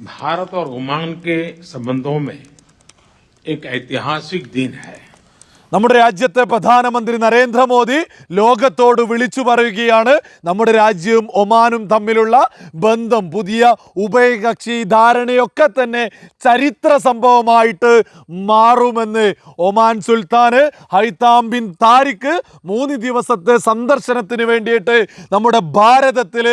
भारत और ओमान के संबंधों में एक ऐतिहासिक दिन है। നമ്മുടെ രാജ്യത്തെ പ്രധാനമന്ത്രി നരേന്ദ്രമോദി ലോകത്തോട് വിളിച്ചു പറയുകയാണ്. നമ്മുടെ രാജ്യവും ഒമാനും തമ്മിലുള്ള ബന്ധം പുതിയ ഉഭയകക്ഷി ധാരണയൊക്കെ തന്നെ ചരിത്ര സംഭവമായിട്ട് മാറുമെന്ന് ഒമാൻ സുൽത്താന് ഹൈത്താം ബിൻ താരിഖ് മൂന്ന് ദിവസത്തെ സന്ദർശനത്തിന് വേണ്ടിയിട്ട് നമ്മുടെ ഭാരതത്തിൽ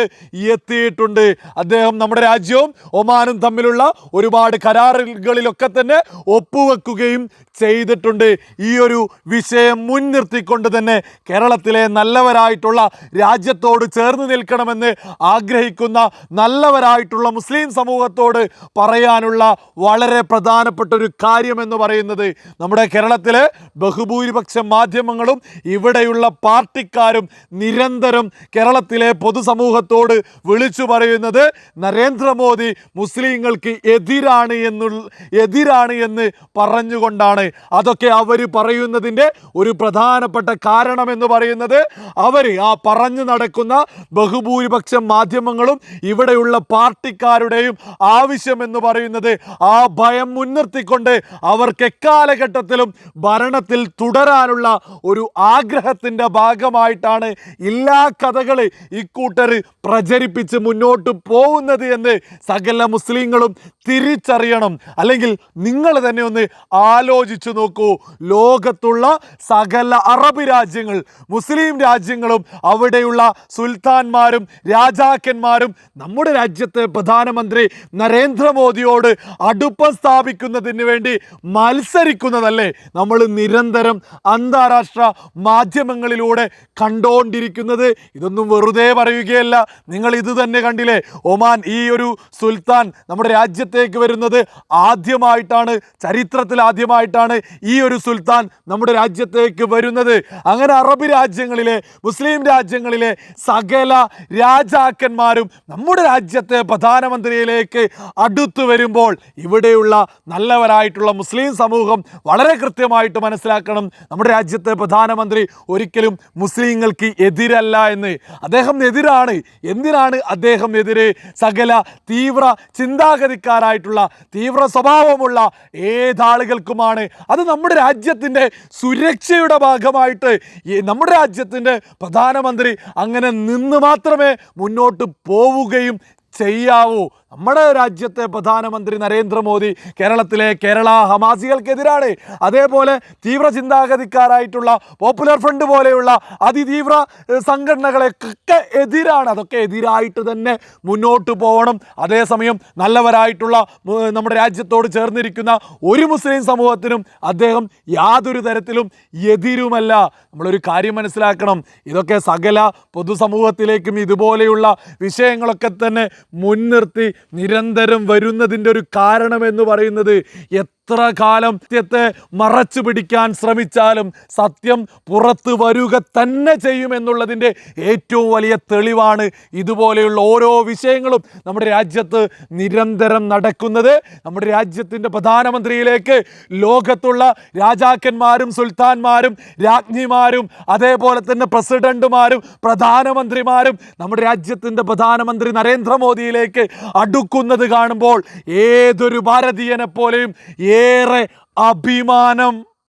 എത്തിയിട്ടുണ്ട്. അദ്ദേഹം നമ്മുടെ രാജ്യവും ഒമാനും തമ്മിലുള്ള ഒരുപാട് കരാറുകളിലൊക്കെ തന്നെ ഒപ്പുവെക്കുകയും ചെയ്തിട്ടുണ്ട്. ഈ ഒരു വിഷയം മുൻനിർത്തിക്കൊണ്ട് തന്നെ കേരളത്തിലെ നല്ലവരായിട്ടുള്ള രാജ്യത്തോട് ചേർന്ന് നിൽക്കണമെന്ന് ആഗ്രഹിക്കുന്ന നല്ലവരായിട്ടുള്ള മുസ്ലിം സമൂഹത്തോട് പറയാനുള്ള വളരെ പ്രധാനപ്പെട്ട ഒരു കാര്യമെന്ന് പറയുന്നത് നമ്മുടെ കേരളത്തിലെ ബഹുഭൂരിപക്ഷ മാധ്യമങ്ങളും ഇവിടെയുള്ള പാർട്ടിക്കാരും നിരന്തരം കേരളത്തിലെ പൊതുസമൂഹത്തോട് വിളിച്ചു പറയുന്നത് നരേന്ദ്രമോദി മുസ്ലിങ്ങൾക്ക് എതിരാണ് എന്നുള്ള എതിരാണ് എന്ന് പറഞ്ഞുകൊണ്ടാണ്. അതൊക്കെ അവർ പറയുന്നതിന്റെ ഒരു പ്രധാനപ്പെട്ട കാരണം എന്ന് പറയുന്നത് അവർ ആ പറഞ്ഞു നടക്കുന്ന ബഹുഭൂരിപക്ഷം മാധ്യമങ്ങളും ഇവിടെയുള്ള പാർട്ടിക്കാരുടെയും ആവശ്യം എന്ന് പറയുന്നത് ആ ഭയം മുൻനിർത്തിക്കൊണ്ട് അവർക്ക് എക്കാലഘട്ടത്തിലും ഭരണത്തിൽ തുടരാനുള്ള ഒരു ആഗ്രഹത്തിന്റെ ഭാഗമായിട്ടാണ് എല്ലാ കഥകൾ ഇക്കൂട്ടർ പ്രചരിപ്പിച്ച് മുന്നോട്ട് പോകുന്നത് എന്ന് സകല മുസ്ലിങ്ങളും തിരിച്ചറിയണം. അല്ലെങ്കിൽ നിങ്ങൾ തന്നെ ഒന്ന് ആലോചിച്ചു നോക്കൂ. ലോകത്തുള്ള സകല അറബ് രാജ്യങ്ങൾ മുസ്ലിം രാജ്യങ്ങളും അവിടെയുള്ള സുൽത്താൻമാരും രാജാക്കന്മാരും നമ്മുടെ രാജ്യത്തെ പ്രധാനമന്ത്രി നരേന്ദ്രമോദിയോട് അടുപ്പം സ്ഥാപിക്കുന്നതിന് വേണ്ടി മത്സരിക്കുന്നതല്ലേ? നമ്മൾ നിരന്തരം അന്താരാഷ്ട്ര മാധ്യമങ്ങളിലൂടെ കണ്ടുകൊണ്ടിരിക്കുന്നത് ഇതൊന്നും വെറുതെ പറയുകയല്ല. നിങ്ങൾ ഇത് തന്നെ കണ്ടില്ലേ? ഒമാൻ ഈ ഒരു സുൽത്താൻ നമ്മുടെ രാജ്യത്തേക്ക് വരുന്നത് ആദ്യമായിട്ടാണ് ചരിത്രത്തിൽ ആദ്യമായിട്ടാണ് ഈ ഒരു സുൽത്താൻ നമ്മുടെ രാജ്യത്തേക്ക് വരുന്നത്. അങ്ങനെ അറബ് രാജ്യങ്ങളിലെ മുസ്ലിം രാജ്യങ്ങളിലെ സകല രാജാക്കന്മാരും നമ്മുടെ രാജ്യത്തെ പ്രധാനമന്ത്രിയിലേക്ക് അടുത്തു വരുമ്പോൾ ഇവിടെയുള്ള നല്ലവരായിട്ടുള്ള മുസ്ലിം സമൂഹം വളരെ കൃത്യമായിട്ട് മനസ്സിലാക്കണം. നമ്മുടെ രാജ്യത്തെ പ്രധാനമന്ത്രി ഒരിക്കലും മുസ്ലിങ്ങൾക്ക് എതിരല്ല എന്ന്. അദ്ദേഹം എതിരാണ്. എന്തിനാണ് അദ്ദേഹം എതിര്? സകല തീവ്ര ചിന്താഗതിക്കാരായിട്ടുള്ള തീവ്ര സ്വഭാവമുള്ള ഏതാളുകൾക്കുമാണ്. അത് നമ്മുടെ രാജ്യത്തിന്റെ സുരക്ഷയുടെ ഭാഗമായിട്ട് നമ്മുടെ രാജ്യത്തിന്റെ പ്രധാനമന്ത്രി അങ്ങനെ നിന്ന് മാത്രമേ മുന്നോട്ട് പോവുകയും ചെയ്യാവൂ. നമ്മുടെ രാജ്യത്തെ പ്രധാനമന്ത്രി നരേന്ദ്രമോദി കേരളത്തിലെ കേരള ഹമാസികൾക്കെതിരാണ്. അതേപോലെ തീവ്ര ചിന്താഗതിക്കാരായിട്ടുള്ള പോപ്പുലർ ഫ്രണ്ട് പോലെയുള്ള അതിതീവ്ര ഏഹ്, സംഘടനകളെയൊക്കെ എതിരാണ്. അതൊക്കെ എതിരായിട്ട് തന്നെ മുന്നോട്ട് പോകണം അതേസമയം നല്ലവരായിട്ടുള്ള നമ്മുടെ രാജ്യത്തോട് ചേർന്നിരിക്കുന്ന ഒരു മുസ്ലിം സമൂഹത്തിനും അദ്ദേഹം യാതൊരു തരത്തിലും എതിരുമല്ല. നമ്മളൊരു കാര്യം മനസ്സിലാക്കണം. ഇതൊക്കെ സകല പൊതുസമൂഹത്തിലേക്കും ഇതുപോലെയുള്ള വിഷയങ്ങളൊക്കെ തന്നെ മുൻനിർത്തി നിരന്തരം വരുന്നതിന്റെ ഒരു കാരണം എന്ന് പറയുന്നത് എത്ര കാലം സത്യത്തെ മറച്ചു പിടിക്കാൻ ശ്രമിച്ചാലും സത്യം പുറത്തു വരിക തന്നെ ചെയ്യുമെന്നുള്ളതിന്റെ ഏറ്റവും വലിയ തെളിവാണ് ഇതുപോലെയുള്ള ഓരോ വിഷയങ്ങളും നമ്മുടെ രാജ്യത്ത് നിരന്തരം നടക്കുന്നത്. നമ്മുടെ രാജ്യത്തിന്റെ പ്രധാനമന്ത്രിയിലേക്ക് ലോകത്തുള്ള രാജാക്കന്മാരും സുൽത്താൻമാരും രാജ്ഞിമാരും അതേപോലെ തന്നെ പ്രസിഡന്റുമാരും പ്രധാനമന്ത്രിമാരും നമ്മുടെ രാജ്യത്തിന്റെ പ്രധാനമന്ത്രി നരേന്ദ്രമോദിയിലേക്ക് അടുക്കുന്നത് കാണുമ്പോൾ ഏതൊരു ഭാരതീയനെ പോലെയും ഏറെ അഭിമാനം.